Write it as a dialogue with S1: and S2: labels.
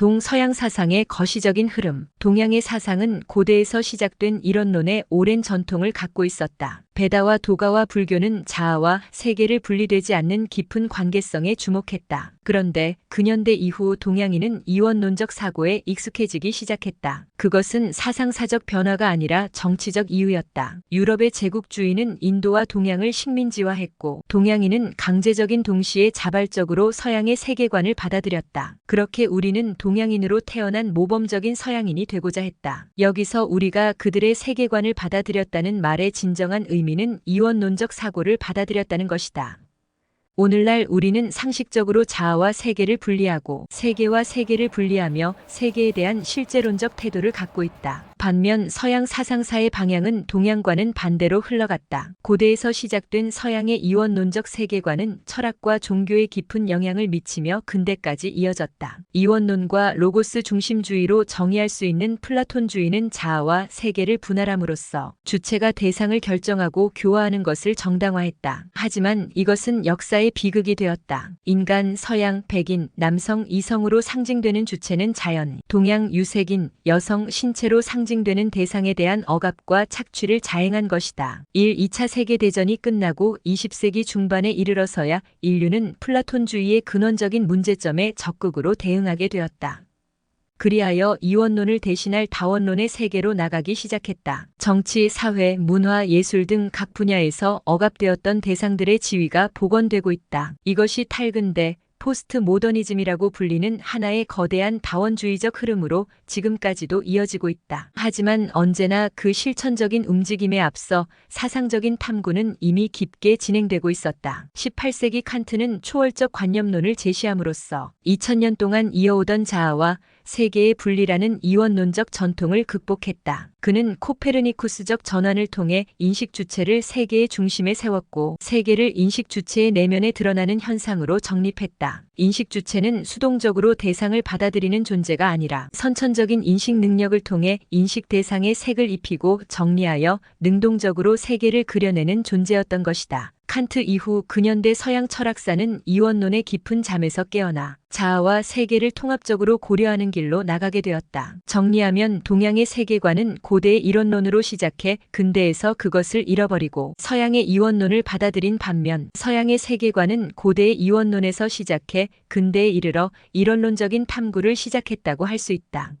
S1: 동서양 사상의 거시적인 흐름. 동양의 사상은 고대에서 시작된 이론론의 오랜 전통을 갖고 있었다. 베다와 도가와 불교는 자아와 세계를 분리되지 않는 깊은 관계성에 주목했다. 그런데 근현대 이후 동양인은 이원론적 사고에 익숙해지기 시작했다. 그것은 사상사적 변화가 아니라 정치적 이유였다. 유럽의 제국주의는 인도와 동양을 식민지화했고 동양인은 강제적인 동시에 자발적으로 서양의 세계관을 받아들였다. 그렇게 우리는 동 양인으로 태어난 모범적인 서양인이 되고자 했다. 여기서 우리가 그들의 세계관을 받아들였다는 말의 진정한 의미는 이원론적 사고를 받아들였다는 것이다. 오늘날 우리는 상식적으로 자아와 세계를 분리하고 세계와 세계를 분리하며 세계에 대한 실제론적 태도를 갖고 있다. 반면 서양 사상사의 방향은 동양과는 반대로 흘러갔다. 고대에서 시작된 서양의 이원론적 세계관은 철학과 종교에 깊은 영향을 미치며 근대까지 이어졌다. 이원론과 로고스 중심주의로 정의할 수 있는 플라톤주의는 자아와 세계를 분할함으로써 주체가 대상을 결정하고 교화하는 것을 정당화했다. 하지만 이것은 역사의 비극이 되었다. 인간, 서양, 백인, 남성, 이성으로 상징되는 주체는 자연, 동양, 유색인, 여성, 신체로 상징 되는 대상에 대한 억압과 착취를 자행한 것이다. 1, 2차 세계대전이 끝나고 20세기 중반에 이르러서야 인류는 플라톤주의의 근원적인 문제점에 적극으로 대응하게 되었다. 그리하여 이원론을 대신할 다원론의 세계로 나가기 시작했다. 정치, 사회, 문화, 예술 등 각 분야에서 억압되었던 대상들의 지위가 복원되고 있다. 이것이 탈근대, 포스트 모더니즘이라고 불리는 하나의 거대한 다원주의적 흐름으로 지금까지도 이어지고 있다. 하지만 언제나 그 실천적인 움직임에 앞서 사상적인 탐구는 이미 깊게 진행되고 있었다. 18세기 칸트는 초월적 관념론을 제시함으로써 2000년 동안 이어오던 자아와 세계의 분리라는 이원론적 전통을 극복했다. 그는 코페르니쿠스적 전환을 통해 인식 주체를 세계의 중심에 세웠고 세계를 인식 주체의 내면에 드러나는 현상으로 정립했다. 인식 주체는 수동적으로 대상을 받아들이는 존재가 아니라 선천적인 인식 능력을 통해 인식 대상에 색을 입히고 정리하여 능동적으로 세계를 그려내는 존재였던 것이다. 칸트 이후 근현대 서양 철학사는 이원론의 깊은 잠에서 깨어나 자아와 세계를 통합적으로 고려하는 길로 나가게 되었다. 정리하면 동양의 세계관은 고대의 이론론으로 시작해 근대에서 그것을 잃어버리고 서양의 이원론을 받아들인 반면 서양의 세계관은 고대의 이원론에서 시작해 근대에 이르러 이론론적인 탐구를 시작했다고 할 수 있다.